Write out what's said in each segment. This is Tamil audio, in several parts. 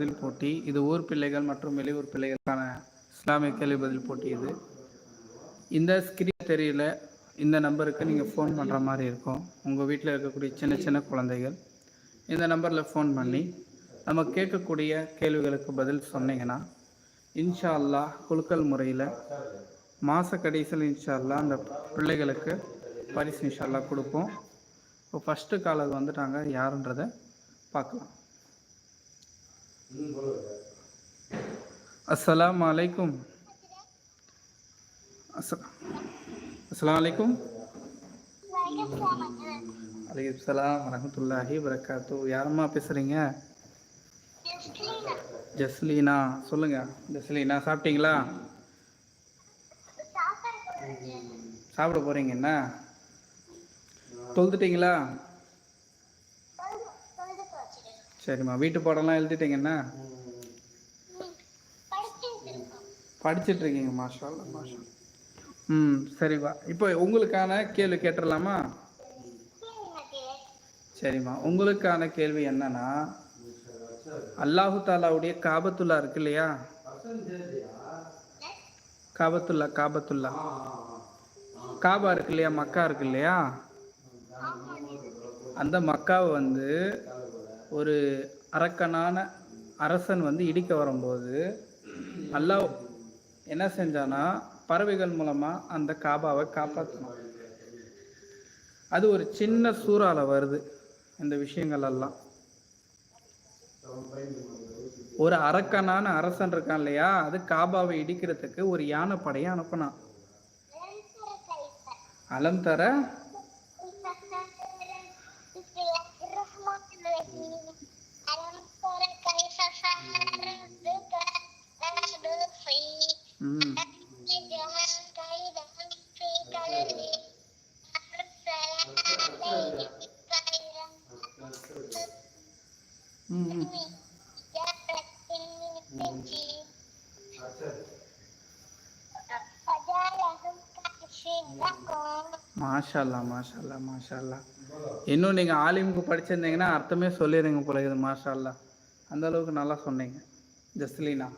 பதில் போட்டி இது ஊர் பிள்ளைகள் மற்றும் வெளியூர் பிள்ளைகளுக்கான இஸ்லாமிய கேள்வி பதில் போட்டி இது. இந்த ஸ்கிரீன் தெரியல இந்த நம்பருக்கு நீங்கள் ஃபோன் பண்ணுற மாதிரி இருக்கும். உங்கள் வீட்டில் இருக்கக்கூடிய சின்ன சின்ன குழந்தைகள் இந்த நம்பரில் ஃபோன் பண்ணி நம்ம கேட்கக்கூடிய கேள்விகளுக்கு பதில் சொன்னீங்கன்னா இன்ஷா அல்லாஹ் குலுக்கல் முறையில் மாத கடைசியில் இன்ஷா அல்லாஹ் அந்த பிள்ளைகளுக்கு பரிசு இன்ஷா அல்லா கொடுப்போம். இப்போ ஃபஸ்ட்டு காலர் வந்துட்டாங்க யாருன்றதை பார்க்கலாம். அஸ்ஸலாமு அலைக்கும் அஸ்ஸ- அஸ்ஸலாமு அலைக்கும் அலைக்கும் சலாம் வரமத்துல்லாஹி வரகாத்து யாரம்மா பேசுகிறீங்க ஜஸ்லீனா சொல்லுங்க. ஜஸ்லீனா சாப்பிட்டீங்களா? சாப்பிட போறீங்க. என்ன? தொழுதுட்டீங்களா? சரிம்மா. வீட்டு பாடம்லாம் எழுதிட்டீங்கன்னா? படிச்சிட்டு இருக்கீங்க மாஷா மாஷா ம் சரிப்பா இப்போ உங்களுக்கான கேள்வி கேட்டுடலாமா சரிம்மா. உங்களுக்கான கேள்வி என்னன்னா அல்லாஹு தாலாவுடைய காபத்துல்லா இருக்கு இல்லையா? காபத்துல்லா காபத்துல்லா. காபா இருக்கு இல்லையா? மக்கா இருக்கு இல்லையா? அந்த மக்காவை வந்து ஒரு அரக்கனான அரசன் வந்து இடிக்க வரும்போது அல்லாஹ் என்ன செஞ்சானா பறவைகள் மூலமா அந்த காபாவை காப்பாற்றணும் அது ஒரு சின்ன சூறால வருது இந்த விஷயங்கள் எல்லாம். ஒரு அரக்கனான அரசன் இருக்கான் இல்லையா அது காபாவை இடிக்கிறதுக்கு ஒரு யானை படையை அனுப்புனான். அலம் தர Mm. Mm-hmm. ம் மாஷல்லா மாஷல்லா இன்னும் நீங்க ஆலிமுக்கு படிச்சிருந்தீங்கன்னா அர்த்தமே சொல்லிடுங்க போல இது மாஷால்லா. அந்த அளவுக்கு நல்லா சொன்னீங்க. ஜஸ்லீனா.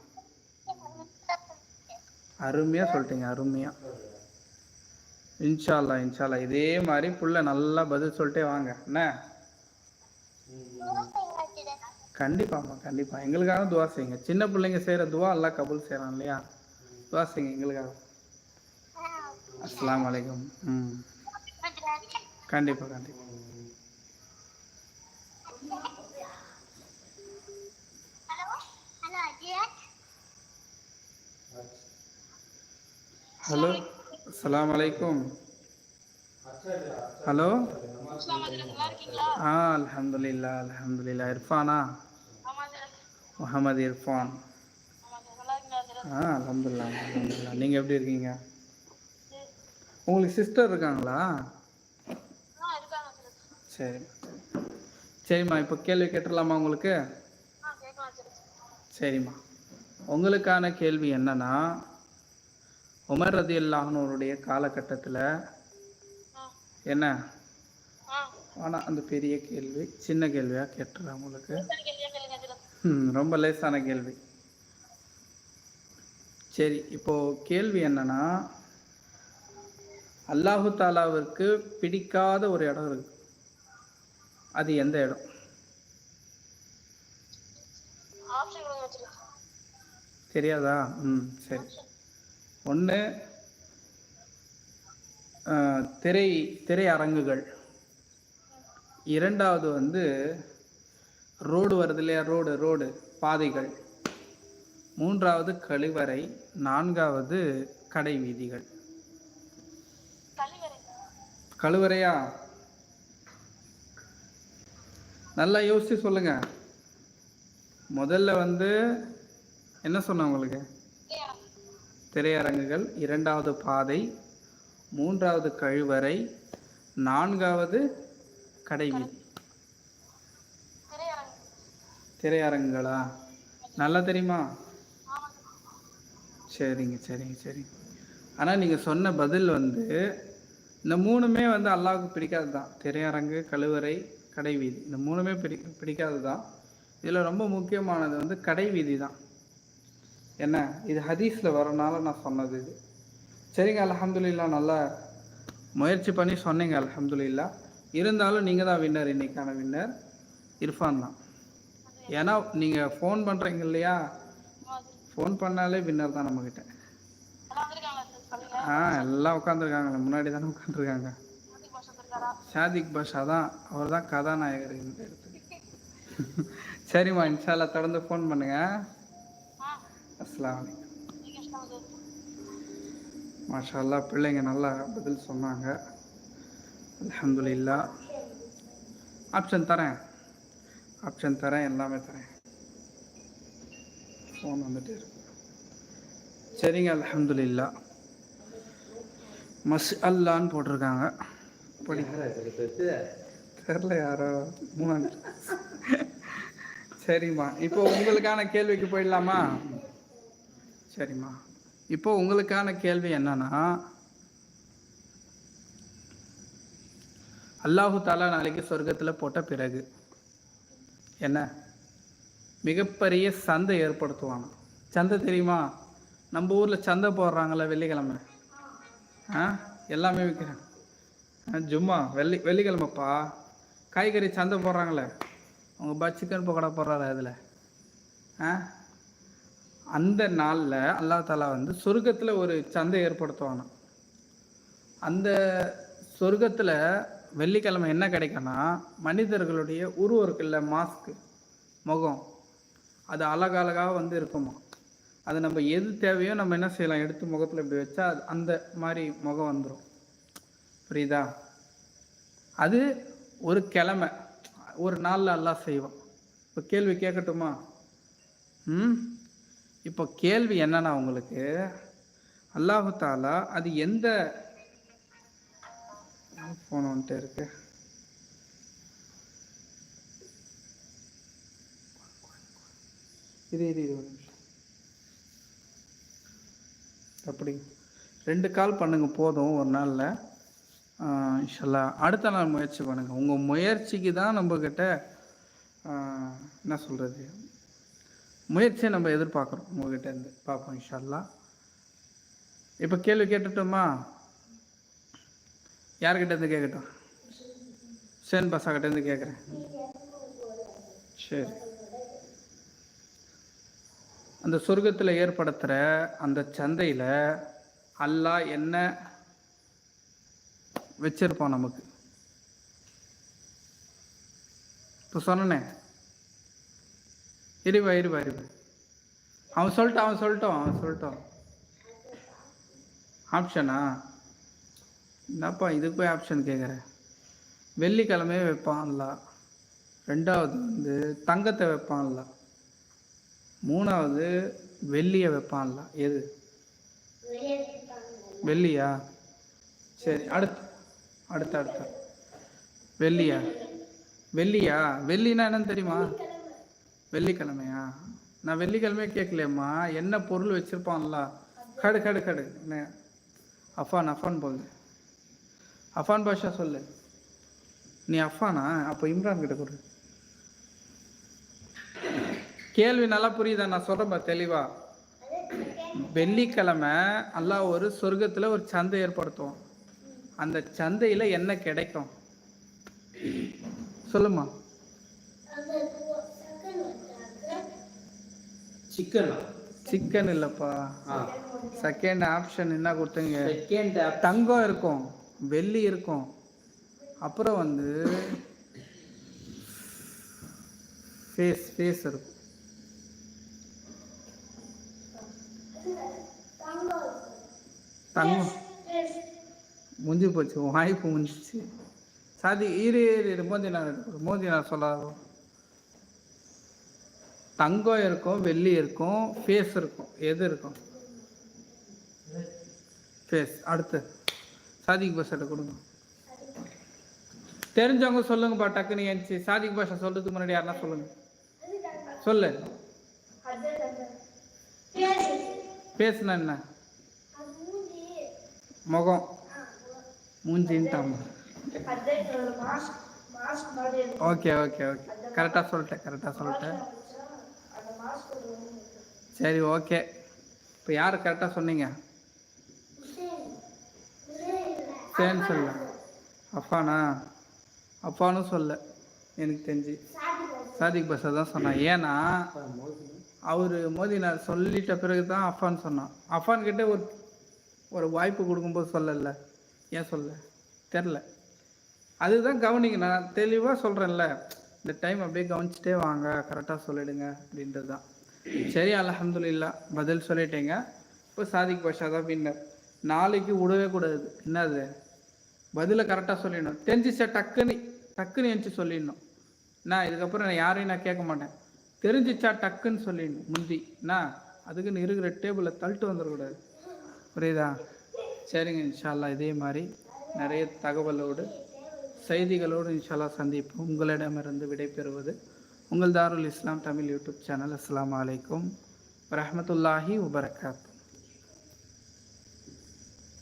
அருமையாக சொல்லிட்டீங்க அருமையாக இன்ஷால்லா இன்ஷால்லா இதே மாதிரி புள்ள நல்லா பதில் சொல்லிட்டே வாங்க. என்ன? கண்டிப்பாம்மா கண்டிப்பா. எங்களுக்காக துவா செய்யுங்க. சின்ன பிள்ளைங்க செய்யற துவா எல்லாம் கபுல் செய்யறான் இல்லையா? துவா செய்யுங்க எங்களுக்காக. அஸ்லாம் வலைக்கம் ம். கண்டிப்பா கண்டிப்பா. ஹலோ அஸ்ஸலாமு அலைக்கும் ஹலோ? ஆ அல்ஹம்துலில்லாஹ் அல்ஹம்துலில்லாஹ் இர்ஃபானா? முகமது இர்ஃபான். ஆ அல்ஹம்துலில்லாஹ் அல்ஹம்துலில்லாஹ் நீங்கள் எப்படி இருக்கீங்க? உங்களுக்கு சிஸ்டர் இருக்காங்களா? சரி. சரிம்மா இப்போ கேள்வி கேட்டுடலாமா உங்களுக்கு? சரிம்மா. உங்களுக்கான கேள்வி என்னன்னா உமர் ரதி அல்லாஹனுடைய காலகட்டத்தில் என்ன? ஆனால் அந்த பெரிய கேள்வி சின்ன கேள்வியாக கேட்டுறேன் உங்களுக்கு. ரொம்ப லேசான கேள்வி. சரி இப்போ கேள்வி என்னன்னா அல்லாஹு தாலாவிற்கு பிடிக்காத ஒரு இடம் இருக்கு. அது எந்த இடம்? தெரியாதா? ம் சரி. ஒன்று திரை திரையரங்குகள் இரண்டாவது வந்து ரோடு வருது இல்லையா? ரோடு ரோடு பாதைகள். மூன்றாவது கழிவறை நான்காவது கடை வீதிகள். கழுவறையா? நல்லா யோசிச்சு சொல்லுங்க. முதல்ல வந்து என்ன சொன்ன உங்களுக்கு? திரையரங்குகள் இரண்டாவது பாதை மூன்றாவது கழிவறை நான்காவது கடைவீதி. திரையரங்குகளா? நல்லா தெரியுமா? சரிங்க சரிங்க சரிங்க. ஆனால் நீங்கள் சொன்ன பதில் வந்து இந்த மூணுமே வந்து அல்லாவுக்கு பிடிக்காது தான் திரையரங்கு கழுவறை கடை வீதி இந்த மூணுமே பிடி பிடிக்காது தான் இதில் ரொம்ப முக்கியமானது வந்து கடை வீதி தான் என்ன? இது ஹதீஸில் வரனால நான் சொன்னது இது. சரிங்க அலமதுல்லா நல்லா முயற்சி பண்ணி சொன்னீங்க அலமதுல்லா இருந்தாலும் நீங்கள் தான் வின்னர் இன்னைக்கான வின்னர் இர்ஃபான் தான். ஏன்னா நீங்கள் ஃபோன் பண்ணுறீங்க இல்லையா? ஃபோன் பண்ணாலே வின்னர் தான் நம்மக்கிட்ட ஆ எல்லாம் உட்காந்துருக்காங்க முன்னாடி தானே உட்காந்துருக்காங்க ஷாதிக் பாஷா தான். அவர் தான் கதாநாயகர் இந்த இடத்துக்கு சரிம்மா இன்ஷால்லா தொடர்ந்து ஃபோன் பண்ணுங்கள் ஆ அஸ்ஸலாமு அலைக்கும். நீங்க இஷ்டம் சார் மாஷா அல்லாஹ் பிள்ளைங்க நல்லா பதில் சொன்னாங்க. அல்ஹம்துலில்லா ஆப்ஷன் தரேன். ஆப்ஷன் தரேன் எல்லாமே தரேன். ஃபோன் வந்துட்டு இருக்கு. சரிங்க அல்ஹம்துலில்லா மஸ் அல்லான்னு போட்டிருக்காங்க. படி. தெரில யாரோ மூணாண்டு சரிம்மா இப்போ உங்களுக்கான கேள்விக்கு போயிடலாமா? சரிம்மா. இப்போ உங்களுக்கான கேள்வி என்னன்னா அல்லாஹு தாலா நாளைக்கு சொர்க்கத்தில் போட்ட பிறகு என்ன? மிகப்பெரிய சந்தை ஏற்படுத்துவானா? சந்தை தெரியுமா? நம்ம ஊரில் சந்தை போடுறாங்கல்ல வெள்ளிக்கிழமை. ஆ எல்லாமே விற்கிறாங்க ஆ, ஜும்மா வெள்ளி வெள்ளிக்கிழமைப்பா. காய்கறி சந்தை போடுறாங்களே உங்கள் பா சிக்கன் பக்கோடா போடுறாரு அதில் ஆ அந்த நாளில் அல்லாஹ் தாலா வந்து சொர்க்கத்தில் ஒரு சந்தை ஏற்படுத்துவானா அந்த சொர்க்கத்தில் வெள்ளிக்கிழமை என்ன கிடைக்கும்னா மனிதர்களுடைய உருவம் இருக்குல்ல மாஸ்க்கு முகம் அது அழகழகாக வந்து இருக்குமா அது நம்ம எது தேவையோ நம்ம என்ன செய்யலாம் எடுத்து முகத்தில் இப்படி வச்சா அது அந்த மாதிரி முகம் வந்துடும் புரியுதா? அது ஒரு கிழமை ஒரு நாளில் எல்லாம் செய்வோம் இப்போ கேள்வி கேட்கட்டுமா? ம்? இப்போ கேள்வி என்னன்னா உங்களுக்கு அல்லாஹு தாலா அது எந்த ஃபோன் வந்துட்டு இருக்கு? இது இது இது அப்படி. ரெண்டு கால் பண்ணுங்க போதும் ஒரு நாளில். இன்ஷல்லா. அடுத்த நாள் முயற்சி பண்ணுங்க. உங்கள் முயற்சிக்கு தான் நம்மக்கிட்ட என்ன சொல்கிறது முயற்சியை நம்ம எதிர்பார்க்குறோம் உங்ககிட்ட இருந்து. பார்ப்போம் இன்ஷல்லா இப்போ கேள்வி கேட்டுட்டோமா? யார்கிட்ட இருந்து கேட்கட்டும் சேன் பாஷா இருந்து கேட்குறேன் சரி. அந்த சொர்க்கத்தில் ஏற்படுத்துகிற அந்த சந்தையில் அல்லாஹ் என்ன வச்சிருப்பான் நமக்கு? இப்போ சொன்னனே இருவா இருவா இருவா அவன் சொல்லிட்டான் அவன் சொல்லிட்டோம் அவன் சொல்லிட்டோம் ஆப்ஷனா என்னப்பா இதுக்கு போய் ஆப்ஷன் கேட்குற வெள்ளிக்கிழமையே வைப்பான்ல. ரெண்டாவது வந்து தங்கத்தை வைப்பான்ல. மூணாவது வெள்ளியை வைப்பான்ல. எது? வெள்ளியா? சரி அடுத்து அடுத்து அடுத்து. வெள்ளியா? வெள்ளியா? வெள்ளினா என்னன்னு தெரியுமா? வெள்ளிக்கிழமையா? நான் வெள்ளிக்கிழமையே கேட்கலையம்மா. என்ன பொருள் வச்சுருப்பான்ல? கடு கடு கடு. என்ன? அஃபான் அஃபான் போகுது. அஃபான் பாஷா சொல்லு. நீ அஃபானா? அப்போ இம்ரான் கிட்ட கொடு. கேள்வி நல்லா புரியுதா? நான் சொல்கிறேன் தெளிவா. வெள்ளிக்கிழமை அல்லாஹ் ஒரு சொர்க்கத்தில் ஒரு சந்தை ஏற்படுத்துவோம் அந்த சந்தையில் என்ன கிடைக்கும்? சொல்லுமா சிக்கனா சிக்கன் இல்லைப்பா. ஆ. செகண்ட் ஆப்ஷன் என்ன கொடுத்தீங்க? செகண்ட் தங்கம் இருக்கும் வெள்ளி இருக்கும். அப்புறம் வந்து ஃபேஸ் ஃபேஸ் இருக்கும். தங்கம். முடிஞ்சு போச்சு வாய்ப்பு முடிஞ்சிச்சு. சாதி இரு இரு மோதி நான். மோதி நான் சொல்லாத. தங்கம் இருக்கும் வெள்ளி இருக்கும் ஃபேஸ் இருக்கும். எது இருக்கும்? ஃபேஸ் அடுத்து. சாதிக் பாஷாட்ட கொடுங்க. தெரிஞ்சவங்க சொல்லுங்கப்பா டக்குன்னு ஏஞ்சி. சாதிக் பாஷா சொல்றதுக்கு முன்னாடி யாருன்னா சொல்லுங்க. சொல்லு. பேசுனா என்ன? முகம். மூஞ்சின்ட்டாமா. ஓகே ஓகே ஓகே கரெக்டாக சொல்லிட்டேன் கரெக்டாக சொல்லிட்டேன். சரி ஓகே. இப்போ யார் கரெக்டாக சொன்னீங்க? சரின்னு சொல்ல. அப்பானா அப்பானும் சொல்ல எனக்கு தெரிஞ்சு. சாதிக் பஸ்ஸை தான் சொன்னான். ஏன்னா அவர் மோதினார் சொல்லிட்ட பிறகு தான் அஃபான் சொன்னான். அஃபான் கிட்ட ஒரு ஒரு வாய்ப்பு கொடுக்கும்போது சொல்லல. ஏன் சொல்ல? தெரில அதுதான் கவனிங்க நான் தெளிவாக சொல்கிறேன்ல இந்த டைம் அப்படியே கவனிச்சிட்டே வாங்க கரெக்டாக சொல்லிடுங்க அப்படின்றது தான் சரி அலமதுல்லா பதில் சொல்லிட்டேங்க. இப்போ சாதிக் பாஷா தான் பின்னர். நாளைக்கு விடவே கூடாது. என்னது? பதிலை கரெக்டாக சொல்லிடணும். தெரிஞ்சிச்சா டக்குன்னு டக்குன்னு எழுந்துச்சு சொல்லிடணும். நான் இதுக்கப்புறம் நான் யாரையும் நான் கேட்க மாட்டேன். தெரிஞ்சிச்சா டக்குன்னு சொல்லிடணும். முந்தி. என்ன அதுக்குன்னு இருக்கிற டேபிளில் தள்ளிட்டு வந்துடக்கூடாது. புரியுதா? சரிங்க இன்ஷால்லா. இதே மாதிரி நிறைய தகவலோடு செய்திகளோடு இன்ஷால்லா சந்திப்போம். உங்களிடமிருந்து விடைபெறுவது உங்கள் தாருல் இஸ்லாம் தமிழ் யூடியூப் சேனல் அஸ்ஸலாமு அலைக்கும் வரஹ்மத்துல்லாஹி வபரகாத்து